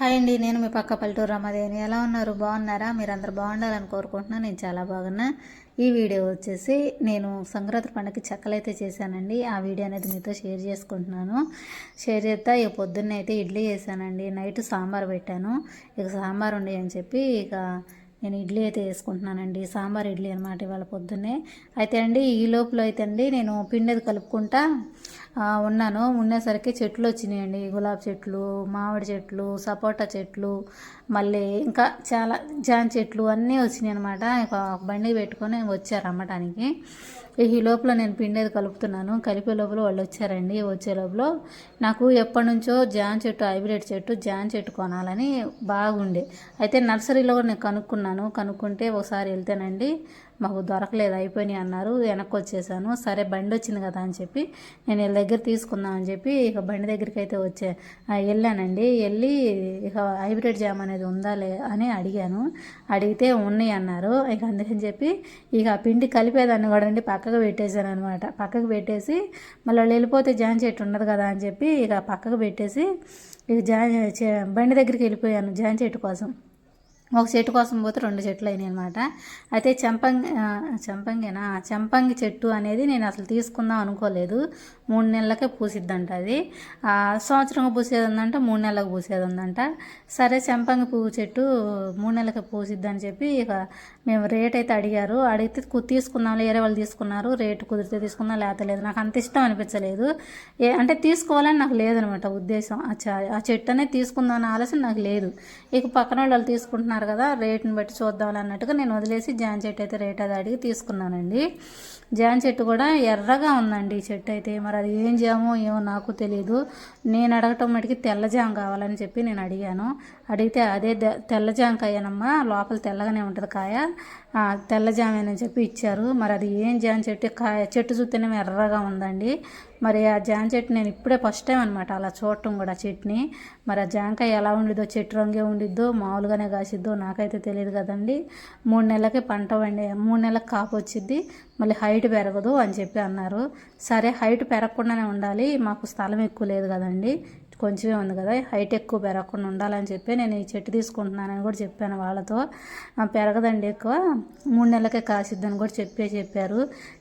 Hi అండి నేను మీ పక్క పల్లెటూరు రమాదేవిని. ఎలా ఉన్నారు? బాగున్నారా? మీరు అందరు బాగుండాలని కోరుకుంటున్నాను. నేను చాలా బాగున్నా. ఈ వీడియో వచ్చేసి నేను సంక్రాంతి పండుగకి చెక్కలైతే చేశానండి. ఆ వీడియో అనేది మీతో షేర్ చేసుకుంటున్నాను. షేర్ చేస్తా ఇక పొద్దున్న అయితే ఇడ్లీ చేశానండి. నైట్ సాంబార్ పెట్టాను. ఇక సాంబార్ ఉండి అని చెప్పి ఇక నేను ఇడ్లీ అయితే వేసుకుంటున్నానండి సాంబార్ ఇడ్లీ అనమాట ఇవాళ పొద్దున్నే అయితే అండి ఈ లోపల అయితే అండి నేను పిండేది కలుపుకుంటా ఉన్నాను ఉండేసరికి చెట్లు వచ్చినాయండి గులాబీ చెట్లు మామిడి చెట్లు సపోటా చెట్లు మళ్ళీ ఇంకా చాలా జాన్ చెట్లు అన్నీ వచ్చినాయి అనమాట ఒక బండి పెట్టుకొని వచ్చారు అమ్మటానికి ఈ లోపల నేను పిండేది కలుపుతున్నాను. కలిపే లోపల వాళ్ళు వచ్చారండి. వచ్చే లోపల నాకు ఎప్పటి నుంచో జాన్ చెట్టు హైబ్రిడ్ చెట్టు జాన్ చెట్టు కొనాలని బాగుండే. అయితే నర్సరీలో కూడా నేను కనుక్కున్నాను. కనుక్కుంటే ఒకసారి వెళ్తేనండి. మాకు దొరకలేదు అయిపోయినాయి అన్నారు. వెనక్కి వచ్చేసాను సరే బండి వచ్చింది కదా అని చెప్పి నేను వీళ్ళ దగ్గర తీసుకుందాం అని చెప్పి ఇక బండి దగ్గరికి అయితే వచ్చే వెళ్ళానండి. వెళ్ళి ఇక హైబ్రిడ్ జామ్ అనేది ఉందా లే అని అడిగాను. అడిగితే ఉన్నాయి అన్నారు. ఇక అందుకని చెప్పి ఇక పిండి కలిపేదాన్ని కూడా అండి పక్కకు పెట్టేశాను అనమాట పక్కకు పెట్టేసి మళ్ళీ వాళ్ళు వెళ్ళిపోతే జామ చెట్టు ఉండదు కదా అని చెప్పి ఇక పక్కకు పెట్టేసి ఇక జా చే- బండి దగ్గరికి వెళ్ళిపోయాను జాన్ చెట్టు కోసం. ఒక చెట్టు కోసం పోతే రెండు చెట్లు అయినాయి అనమాట అయితే చెంపంగి ఆ, చెంపంగినా? చెంపంగి చెట్టు అనేది నేను అసలు తీసుకుందాం అనుకోలేదు. మూడు నెలలకే పూసిద్దంట అది. సంవత్సరంగా పూసేది ఉందంట మూడు నెలలకు పూసేది ఉందంట సరే చెంపంగి పువ్వు చెట్టు మూడు నెలలకే పూసిద్దని చెప్పి ఇక మేము రేట్ అయితే అడిగారు. అడిగితే తీసుకుందాం వేరే వాళ్ళు తీసుకున్నారు. రేటు కుదిరితే తీసుకుందాం లేకపోతే లేదు. నాకు అంత ఇష్టం అనిపించలేదు. ఏ అంటే తీసుకోవాలని నాకు లేదనమాట ఉద్దేశం. ఆ ఆ చెట్టు అనేది తీసుకుందాం అనే ఆలోచన నాకు లేదు. ఇక పక్కన వాళ్ళు తీసుకుంటున్నారు కదా రేట్ని బట్టి చూద్దాం అన్నట్టుగా నేను వదిలేసి జాన్ చెట్టు అయితే రేట్ అది అడిగి తీసుకున్నానండి. జాన్ చెట్టు కూడా ఎర్రగా ఉందండి ఈ చెట్టు అయితే. మరి అది ఏం జామో ఏమో నాకు తెలియదు నేను అడగటం మటుకి తెల్లజాం కావాలని చెప్పి నేను అడిగాను. అడిగితే అదే ద- తెల్ల లోపల తెల్లగానే ఉంటుంది కాయ. తెల్ల జామ అని చెప్పి ఇచ్చారు. మరి అది ఏం జామ చెట్టు? కాయ చెట్టు చూస్తేనే ఎర్రగా ఉందండి. మరి ఆ జామ చెట్టు నేను ఇప్పుడే ఫస్ట్ టైం అనమాట అలా చూడటం కూడా చెట్టుని. మరి ఆ జామకాయ ఎలా ఉండిద్దో చెట్టు రంగే ఉండిద్దో మామూలుగానే కాసిద్దో నాకైతే తెలియదు కదండి. మూడు నెలలకి పంట వండి మూడు నెలలకు కాపు వచ్చింది మళ్ళీ హైట్ పెరగదు అని చెప్పి అన్నారు. సరే హైట్ పెరగకుండానే ఉండాలి. మాకు స్థలం ఎక్కువ లేదు కదండి. కొంచెమే ఉంది కదా హైట్ ఎక్కువ పెరగకుండా ఉండాలని చెప్పి నేను ఈ చెట్టు తీసుకుంటున్నానని కూడా చెప్పాను వాళ్ళతో. పెరగదండి ఎక్కువ మూడు నెలలకే కాసిద్దని కూడా చెప్పే చెప్పారు.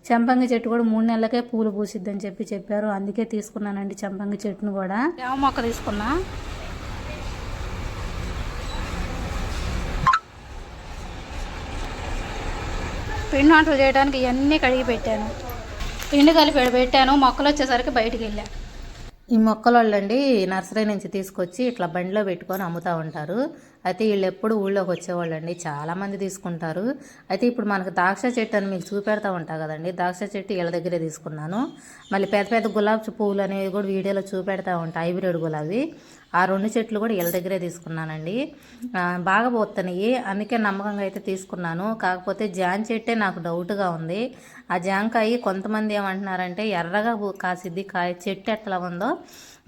చెంపంగి చెట్టు కూడా మూడు నెలలకే పూలు పూసిద్దని చెప్పి చెప్పారు. అందుకే తీసుకున్నానండి చెంపంగి చెట్టును కూడా. జామ మొక్క తీసుకున్నా. పిండి వంటలు చేయడానికి ఇవన్నీ కడిగి పెట్టాను. పిండి కలిపి పెట్టాను మొక్కలు వచ్చేసరికి బయటికి వెళ్ళాను ఈ మొక్కలు వాళ్ళండి నర్సరీ నుంచి తీసుకొచ్చి ఇట్లా బండిలో పెట్టుకొని అమ్ముతూ ఉంటారు. అయితే వీళ్ళు ఎప్పుడు ఊళ్ళోకి వచ్చేవాళ్ళండి. అండి చాలామంది తీసుకుంటారు. అయితే ఇప్పుడు మనకు ద్రాక్ష చెట్టు అని మీకు చూపెడతా ఉంటా కదండి. ద్రాక్ష చెట్టు వీళ్ళ దగ్గరే తీసుకున్నాను. మళ్ళీ పెద్ద పెద్ద గులాబీ పువ్వులు అనేవి కూడా వీడియోలో చూపెడతా ఉంటాయి హైబ్రిడ్ గులాబీ. ఆ రెండు చెట్లు కూడా వీళ్ళ దగ్గరే తీసుకున్నానండి. బాగా పోతున్నాయి. అందుకే నమ్మకంగా అయితే తీసుకున్నాను. కాకపోతే జాన్ చెట్టే నాకు డౌట్గా ఉంది. ఆ జామకాయ కొంతమంది ఏమంటున్నారంటే ఎర్రగా కాసిద్ది కాయ చెట్టు ఎట్లా ఉందో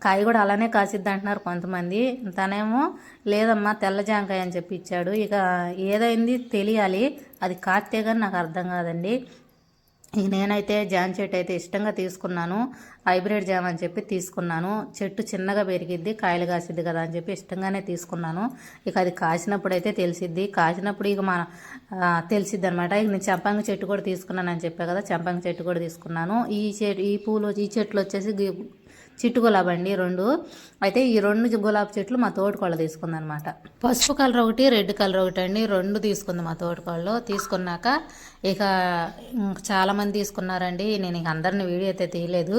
కాయ కూడా అలానే కాసిద్ది అంటున్నారు కొంతమంది. తనేమో లేదమ్మా తెల్ల జామకాయ అని చెప్పి ఇచ్చాడు. ఇక ఏదైంది తెలియాలి. అది కాస్తే కానీ నాకు అర్థం కాదండి. ఇక నేనైతే జామ చెట్టు అయితే ఇష్టంగా తీసుకున్నాను. హైబ్రిడ్ జామ అని చెప్పి తీసుకున్నాను. చెట్టు చిన్నగా పెరిగిద్ది కాయలు కాసిద్ది కదా అని చెప్పి ఇష్టంగానే తీసుకున్నాను. ఇక అది కాసినప్పుడు అయితే తెలిసిద్ది. కాసినప్పుడు ఇక మన తెలిసిద్ది అనమాట ఇక నేను చంపంగి చెట్టు కూడా తీసుకున్నాను అని చెప్పా కదా చంపంగి చెట్టు కూడా తీసుకున్నాను. ఈ చెట్టు ఈ పూలు ఈ చెట్లు వచ్చేసి చిట్టు గులాబీ అండి రెండు. అయితే ఈ రెండు గులాబీ చెట్లు మా తోటకోళ్ళ తీసుకుందనమాట పసుపు కలర్ ఒకటి రెడ్ కలర్ ఒకటి అండి. రెండు తీసుకుంది మా తోటకోళ్ళు. తీసుకున్నాక ఇక ఇంక తీసుకున్నారండి. నేను ఇక అందరిని వీడియో అయితే తీయలేదు.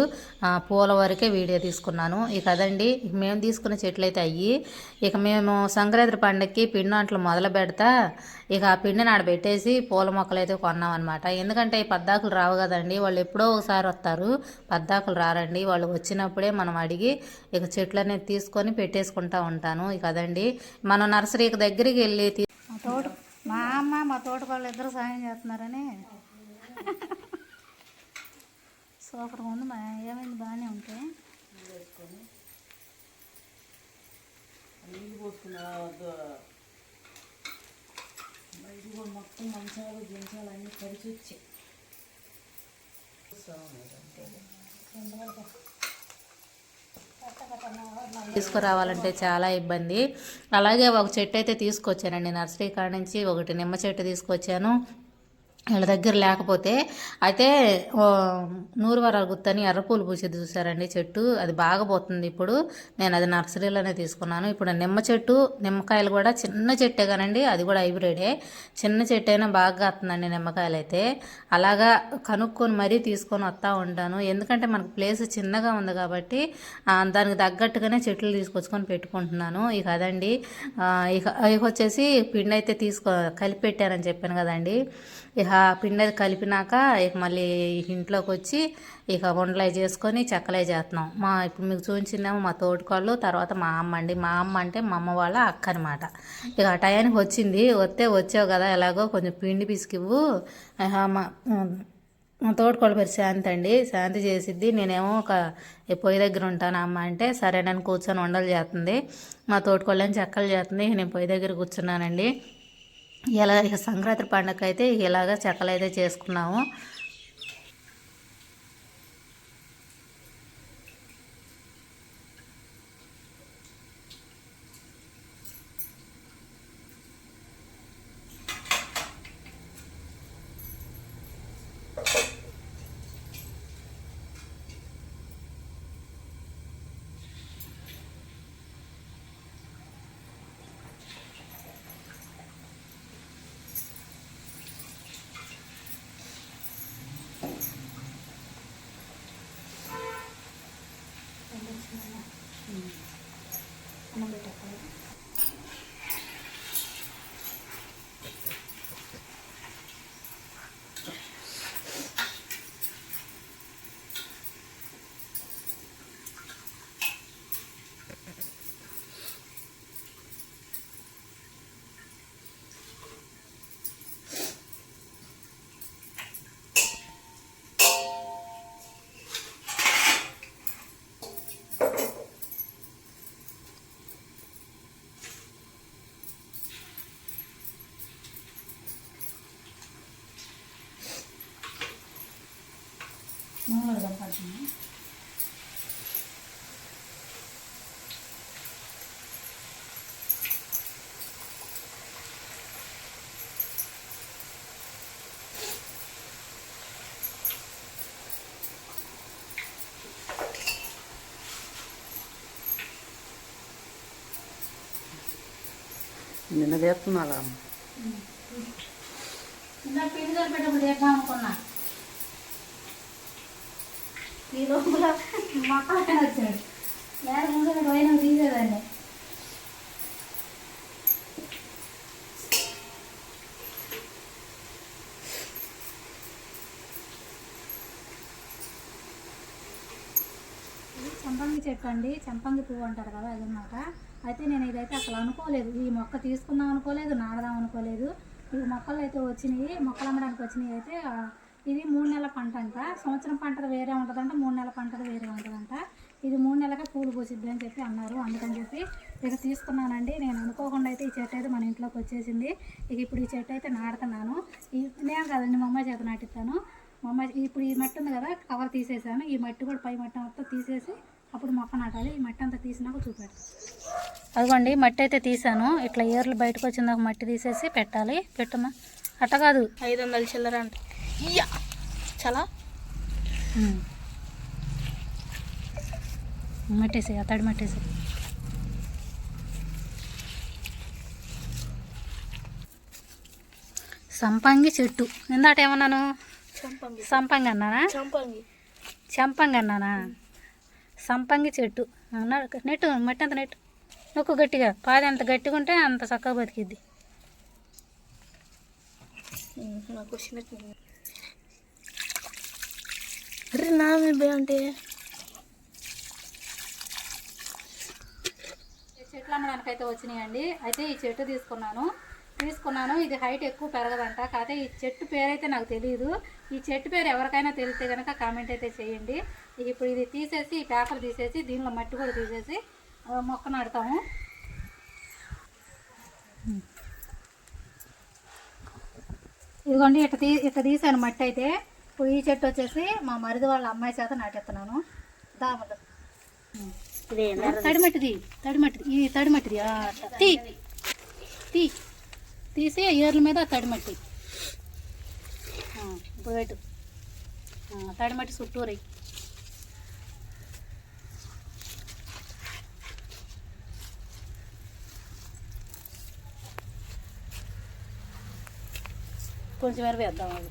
పూల వరకే వీడియో తీసుకున్నాను. ఇక అదండి మేము తీసుకున్న చెట్లు అయితే అయ్యి ఇక మేము సంక్రాంతి పండగకి పిండి మొదలు పెడతా ఇక ఆ పిండిని ఆడబెట్టేసి పూల మొక్కలు అయితే కొన్నాం అనమాట ఎందుకంటే ఈ పద్దాకులు రావు కదండి వాళ్ళు ఎప్పుడో ఒకసారి వస్తారు. పద్దాకులు రారండి. వాళ్ళు వచ్చినప్పుడే మనం అడిగి ఇక చెట్లు అనేది తీసుకొని పెట్టేసుకుంటా ఉంటాను. ఇక అదండి మనం నర్సరీకి దగ్గరికి వెళ్ళి తీ- తోట మా అమ్మ మా తోట వాళ్ళు ఇద్దరు సాయం చేస్తున్నారని. సూపర్గా ఉంది మా ఏమైంది? బాగానే ఉంటాయి మొత్తం మంచాలు గించాలు అన్నీ కలిసి వచ్చాయి. రెండు తీసుకురావాలంటే చాలా ఇబ్బంది. అలాగే ఒక చెట్టు అయితే తీసుకొచ్చానండి. నర్సరీ కాడ నుంచి ఒకటి నిమ్మ చెట్టు తీసుకొచ్చాను. వీళ్ళ దగ్గర లేకపోతే అయితే ఓ, నూరు గుత్తని ఎర్రపూలు పూసేది చూసారండి చెట్టు. అది బాగా పోతుంది ఇప్పుడు. నేను అది నర్సరీలోనే తీసుకున్నాను. ఇప్పుడు నిమ్మ చెట్టు నిమ్మకాయలు కూడా చిన్న చెట్టే కానండి అది కూడా హైబ్రిడే. చిన్న చెట్టు అయినా బాగా వస్తుందండి నిమ్మకాయలు అయితే అలాగా కనుక్కొని మరీ తీసుకొని వస్తూ ఉంటాను. ఎందుకంటే మనకు ప్లేస్ చిన్నగా ఉంది కాబట్టి దానికి తగ్గట్టుగానే చెట్లు తీసుకొచ్చుకొని పెట్టుకుంటున్నాను. ఇక అదండి ఇక ఇక వచ్చేసి పిండి అయితే తీసుకో కలిపి పెట్టానని చెప్పాను కదండి. ఇక పిండి అది కలిపినాక ఇక మళ్ళీ ఇంట్లోకి వచ్చి ఇక వండలై చేసుకొని చెక్కలే చేస్తున్నాం మా ఇప్పుడు మీకు చూపించిందేమో మా తోటికోళ్ళు తర్వాత మా అమ్మ అండి. మా అమ్మ అంటే మా అమ్మ వాళ్ళ అక్క అనమాట ఇక ఆ టయానికి వచ్చింది. వస్తే వచ్చావు కదా ఎలాగో కొంచెం పిండి పిసికివ్వు. మా మా తోటికోళ్ళ పేరు శాంతి అండి. శాంతి చేసిద్ది. నేనేమో ఒక పొయ్యి దగ్గర ఉంటాను అమ్మ అంటే సరే నేను కూర్చొని వండలు చేస్తుంది మా తోటికోళ్ళని చెక్కలు చేస్తుంది నేను పొయ్యి దగ్గర కూర్చున్నానండి. ఇలా ఇక సంక్రాంతి పండగ అయితే ఇలాగ చెక్కలు అయితే చేసుకున్నాము. నిన్న చేస్తున్నారా? ఇందాక పిండి కలిపేటప్పుడు చేద్దాం అనుకున్నా. ఈ లోపల మొక్క వచ్చాడు. వేరే ముందు పోయిన తీసేదాన్ని చంపంగి చెట్టు అండి. చంపంగి పువ్వు అంటారు కదా అదనమాట అయితే నేను ఇదైతే అసలు అనుకోలేదు. ఈ మొక్క తీసుకుందాం అనుకోలేదు నాడదాం అనుకోలేదు. ఈ మొక్కలు అయితే వచ్చినాయి మొక్కలు అమ్మడానికి వచ్చినాయి అయితే ఇది మూడు నెలల పంట అంట. సంవత్సరం పంటది వేరే ఉంటుందంట మూడు నెలల పంటది వేరే ఉంటుందంట. ఇది మూడు నెలలకే పూలు పూసిద్ది అని చెప్పి అన్నారు. అందుకని చెప్పి ఇక తీసుకున్నానండి. నేను అనుకోకుండా అయితే ఈ చెట్టు అయితే మన ఇంట్లోకి వచ్చేసింది. ఇక ఇప్పుడు ఈ చెట్టు అయితే నాటుతున్నాను. నేను కదండి మా అమ్మాయి చేత నాటిస్తాను. మా అమ్మాయి ఇప్పుడు ఈ మట్టి ఉంది కదా కవర్ తీసేసాను. ఈ మట్టి కూడా పై మట్టి మొత్తం తీసేసి అప్పుడు మొక్క నాటాలి. ఈ మట్టి అంతా తీసినాక చూపెడతాను అదిగోండి మట్టి అయితే తీసాను. ఇట్లా ఏర్లు బయటకు వచ్చిందాక మట్టి తీసేసి పెట్టాలి. పెట్టమా? అట్ట కాదు. ఐదు వందల చిల్లర అంటే. ఇయ్యా చాలా? మట్టేసి తడి మట్టేసి సంపంగి చెట్టు. ఇందాట ఏమన్నాను? సంపంగి అన్నానా? చంపంగి. అన్నానా? సంపంగి చెట్టు. నెట్టు మట్టి అంత నెట్టు. నొక్కు గట్టిగా. పాది ఎంత గట్టిగా ఉంటే అంత చక్కగా బతికిద్ది. నాకు వచ్చినట్టు అరే నా మీద అంటే ఈ చెట్లు అమ్మడానికి అయితే వచ్చినాయండి. అయితే ఈ చెట్టు తీసుకున్నాను. తీసుకున్నాను. ఇది హైట్ ఎక్కువ పెరగదంట. కాకపోతే ఈ చెట్టు పేరైతే నాకు తెలియదు ఈ చెట్టు పేరు ఎవరికైనా తెలిస్తే కనుక కామెంట్ అయితే చేయండి. ఇప్పుడు ఇది తీసేసి ఈ పేపర్ తీసేసి దీనిలో మట్టి కూడా తీసేసి మొక్క నాడతాము ఇదిగోండి ఇట్ట తీ ఇట్ట తీసాను మట్టి అయితే. ఇప్పుడు ఈ చెట్టు వచ్చేసి మా మరిది వాళ్ళ అమ్మాయి చేత నాటేస్తున్నాను. దామలు తడిమట్టిది తడిమట్టిది ఈ తడిమట్టిది తీ తీ తీసి ఏర్ల మీద తడిమట్టి. ఆ, ఇప్పుడు పెట్టు. ఆ, తడిమట్టి చుట్టూరై. కొంచెం ఎరవ వేద్దాం అది.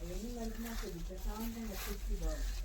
అది. ఉమ్. ఇవాళ నాటించకూడదు